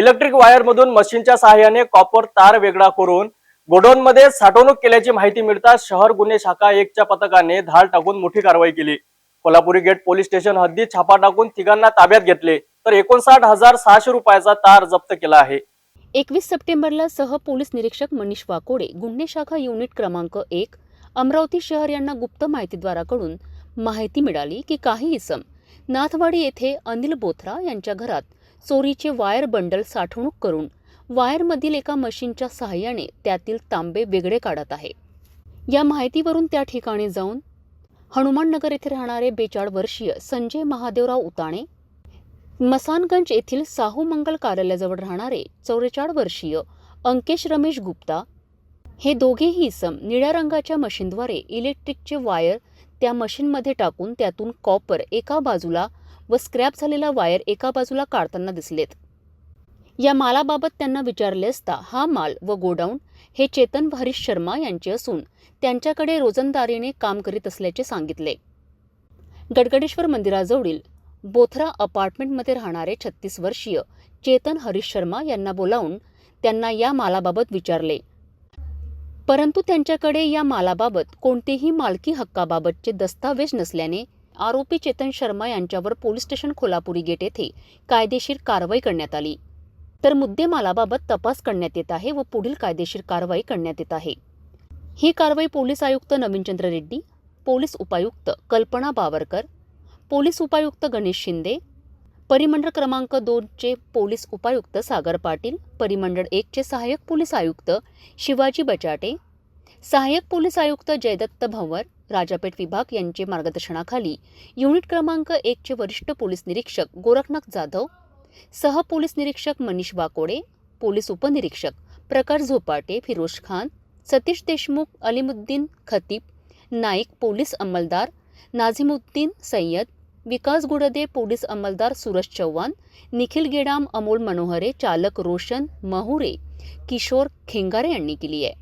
Electric wire मधून मशीनच्या सहाय्याने कॉपर तार वेगळा करून गोडाऊन मध्ये साठवणूक केल्याची माहिती मिळताच शहर गुन्हे शाखा एकच्या पथकाने धाड टाकून मोठी कारवाई केली. कोल्हापुरी गेट पोलीस स्टेशन हद्दीत छापा टाकून तिघांना ताब्यात घेतले तर एकोणसाठ हजार सहाशे रुपयाचा तार जप्त केला आहे. एकवीस सप्टेंबरला सह पोलीस निरीक्षक मनीष वाकोडे गुन्हे शाखा युनिट क्रमांक एक अमरावती शहर यांना गुप्त माहितीद्वाराकडून माहिती मिळाली की काही इसम नाथवाडी येथे अनिल बोथरा यांच्या घरात चोरीचे वायर बंडल साठवणूक करून वायरमधील एका मशीनच्या सहाय्याने त्यातील तांबे वेगळे काढत आहे. या माहितीवरून त्या ठिकाणी जाऊन हनुमाननगर येथे राहणारे बेचाळ वर्षीय संजय महादेवराव उताणे मसानगंज येथील साहू मंगल कार्यालयाजवळ राहणारे चौवेचाळ वर्षीय अंकेश रमेश गुप्ता हे दोघेही इसम निळ्या रंगाच्या मशीनद्वारे इलेक्ट्रिकचे वायर त्या मशीनमध्ये टाकून त्यातून कॉपर एका बाजूला व स्क्रॅप झालेला वायर एका बाजूला काढताना दिसलेत. या मालाबाबत त्यांना विचारले असता हा माल व गोडाऊन हे चेतन हरीश शर्मा यांचे असून त्यांच्याकडे रोजंदारीने काम करीत असल्याचे सांगितले. गडगडेश्वर मंदिराजवळील बोथरा अपार्टमेंटमध्ये राहणारे छत्तीस वर्षीय चेतन हरीश शर्मा यांना बोलावून त्यांना या मालाबाबत विचारले. परंतु त्यांच्याकडे या मालाबाबत कोणतेही मालकी हक्काबाबतचे दस्तावेज नसल्याने आरोपी चेतन शर्मा यांच्यावर पोलीस स्टेशन खोलापुरी गेट येथे कायदेशीर कारवाई करण्यात आली. तर मुद्देमालाबाबत तपास करण्यात येत आहे व पुढील कायदेशीर कारवाई करण्यात येत आहे. ही कारवाई पोलीस आयुक्त नवीनचंद्र रेड्डी पोलीस उपायुक्त कल्पना बावरकर पोलीस उपायुक्त गणेश शिंदे परिमंडळ क्रमांक दोनचे पोलीस उपायुक्त सागर पाटील परिमंडळ एकचे सहाय्यक पोलीस आयुक्त शिवाजी बचाटे सहाय्यक पोलीस आयुक्त जयदत्त भंवर राजापेठ विभाग यांचे मार्गदर्शनाखाली युनिट क्रमांक एकचे वरिष्ठ पोलीस निरीक्षक गोरखनाथ जाधव सह पोलीस निरीक्षक मनीष वाकोडे पोलीस उपनिरीक्षक प्रकाश झोपाटे फिरोज खान सतीश देशमुख अलिमुद्दीन खतीब नाईक पोलीस अंमलदार नाझिमुद्दीन सय्यद विकास गुडदे पोलीस अंमलदार सुरज चव्हाण निखिल गेडाम अमोल मनोहरे चालक रोशन महुरे किशोर खेंगारे यांनी केली आहे.